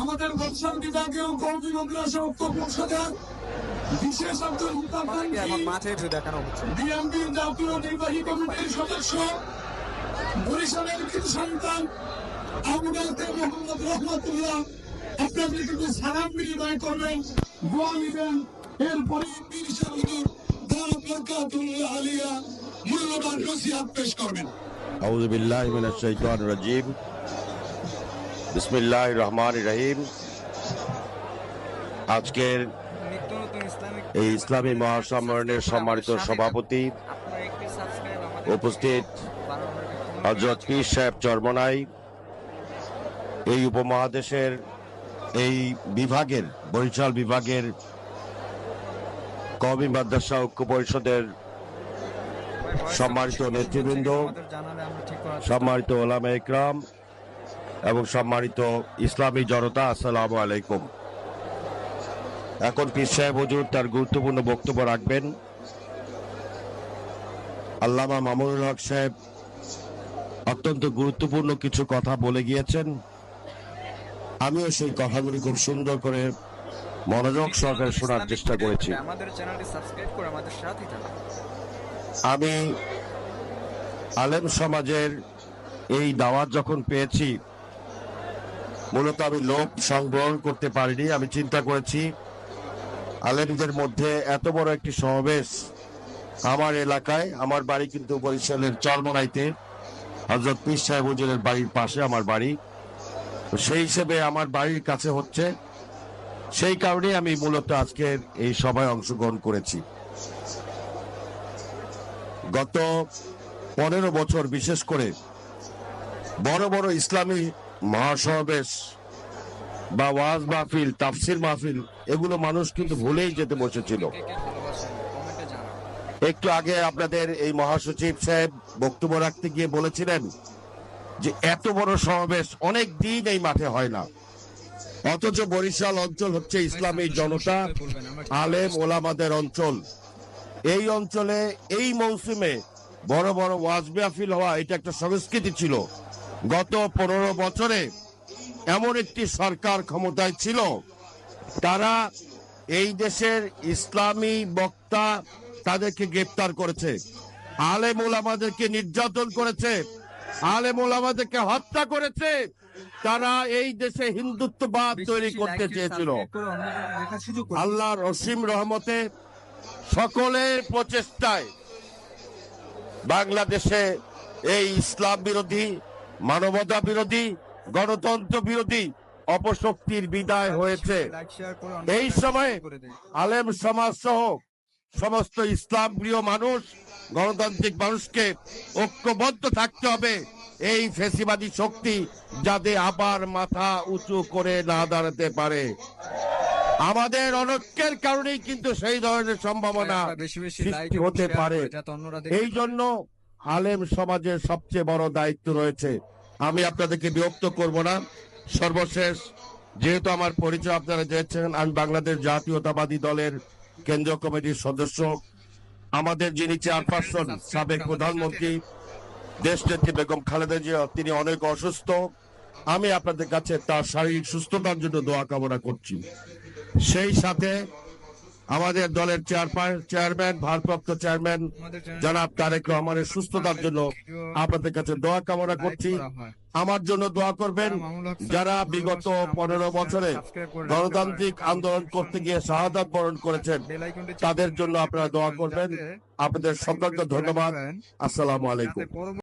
আমাদের বর্ষণ বিভাগে কৌমি অভিলাষ ঐক্য পরিষদের বিশেষ একজন বিএনপির জাতীয় নির্বাহী কমিটির সদস্য বরিশালের কিছু সন্তান আমাদেরকে মোহাম্মদ রহমতুল্লাহ। আপনাদের কিন্তু সালাম বিনিময় করবেন দোয়া নেবেন। এরপরে বিরিশাল বরকাতুল্লাহ আলিয়া মূল্যবান নসিহাত পেশ করবেন। আউযু বিল্লাহি মিনাশ শাইতানির রাজীম। বিসমিল্লাহ রহমান রহিম। আজকের এই ইসলামী মহাসম্মেলনের সম্মানিত সভাপতি উপস্থিত হজরত পীর সাহেব চর্মনাই। এই উপমহাদেশের, এই বিভাগের, বরিশাল বিভাগের কমি মাদ্রাসা ঐক্য পরিষদের সম্মানিত নেতৃবৃন্দ, সম্মানিত ওলামা ইকরাম এবং সম্মানিত ইসলামী জনতা আসসালামু আলাইকুম। এখন পীর সাহেব হুজুর তার গুরুত্বপূর্ণ বক্তব্য রাখবেন। আল্লামা মামুনুল হক সাহেব অত্যন্ত গুরুত্বপূর্ণ কিছু কথা বলে গিয়েছেন। আমিও সেই কথাগুলি খুব সুন্দর করে মনোযোগ সহকারে শোনার চেষ্টা করেছি। আমি আলেম সমাজের এই দাওয়াত যখন পেয়েছি মূলত আমি লোক সংগ্রহণ করতে পারিনি, আমি চিন্তা করেছি আলেমদের মধ্যে এত বড় একটি সমাবেশ আমার এলাকায়, আমার বাড়ি কিন্তু বরিশালের চরমনাইতে হজরত পীর সাহেব হুজুরের বাড়ির পাশে আমার বাড়ি। সেই হিসেবে আমার বাড়ির কাছে হচ্ছে, সেই কারণে আমি মূলত আজকের এই সভায় অংশগ্রহণ করেছি। গত পনেরো বছর বিশেষ করে বড় বড় ইসলামী মহাসমাবেশ বা ওয়াজ মাহফিল, তাফসির মাহফিল, এগুলো মানুষ কিন্তু ভুলেই যেতে বসেছিল। একটু আগে আপনাদের এই মহাসচিব সাহেব বক্তব্য রাখতে গিয়ে বলেছিলেন যে, এত বড় সমাবেশ অনেক দিন এই মাঠে হয় না। অথচ বরিশাল অঞ্চল হচ্ছে ইসলামী জনতা, আলেম, ওলামাদের অঞ্চল। এই অঞ্চলে এই মৌসুমে বড় বড় ওয়াজ মাহফিল হওয়া, এটা একটা সংস্কৃতি ছিল। গত পনেরো বছরে এমন একটি সরকার ক্ষমতায় ছিল তারা এই দেশের ইসলামী বক্তা তাদেরকে গ্রেপ্তার করেছে আলেমুল আমাদেরকে নির্যাতন করেছে আলেম ওলামাদেরকে হত্যা করেছে তারা এই দেশে হিন্দুত্ববাদ তৈরি করতে চেয়েছিল। আল্লাহর অসীম রহমতে সকলের প্রচেষ্টায় বাংলাদেশে এই ইসলাম বিরোধী মানবতা বিরোধী গণতন্ত্র বিরোধী অপশক্তির বিদায় হয়েছে। এই সময়ে আলেম সমাজ সহ সমস্ত ইসলাম প্রিয় মানুষ গণতান্ত্রিক মানুষকে ঐক্যবদ্ধ থাকতে হবে। এই ফেসিবাদী শক্তি যাতে আবার মাথা উঁচু করে না দাঁড়াতে পারে। আমাদের অনৈক্যের কারণেই কিন্তু সেই ধরনের সম্ভাবনা হতে পারে। এই জন্য আলেম সমাজের সবচেয়ে বড় দায়িত্ব রয়েছে। আমি আপনাদেরকে বিরক্ত করব না। সর্বশেষ, যেহেতু আমার পরিচয় আপনারা জেনেছেন আমি বাংলাদেশ জাতীয়তাবাদী দলের কেন্দ্রীয় কমিটির সদস্য। আমাদের যিনি চেয়ারপারসন, সাবেক প্রধানমন্ত্রী দেশ নেত্রী বেগম খালেদা জিয়া, তিনি অনেক অসুস্থ। আমি আপনাদের কাছে তার শারীরিক সুস্থতার জন্য দোয়া কামনা করছি। সেই সাথে আমাদের দলের চেয়ারম্যান ভারপ্রাপ্ত চেয়ারম্যান জনাব তারেক রহমানের সুস্থতার জন্য আপনাদের কাছে দোয়া কামনা করছি। আমার জন্য দোয়া করবেন। যারা বিগত পনেরো বছরে গণতান্ত্রিক আন্দোলন করতে গিয়ে শাহাদাত বরণ করেছেন, তাদের জন্য আপনারা দোয়া করবেন। আপনাদের সকলকে ধন্যবাদ। আসসালামু আলাইকুম।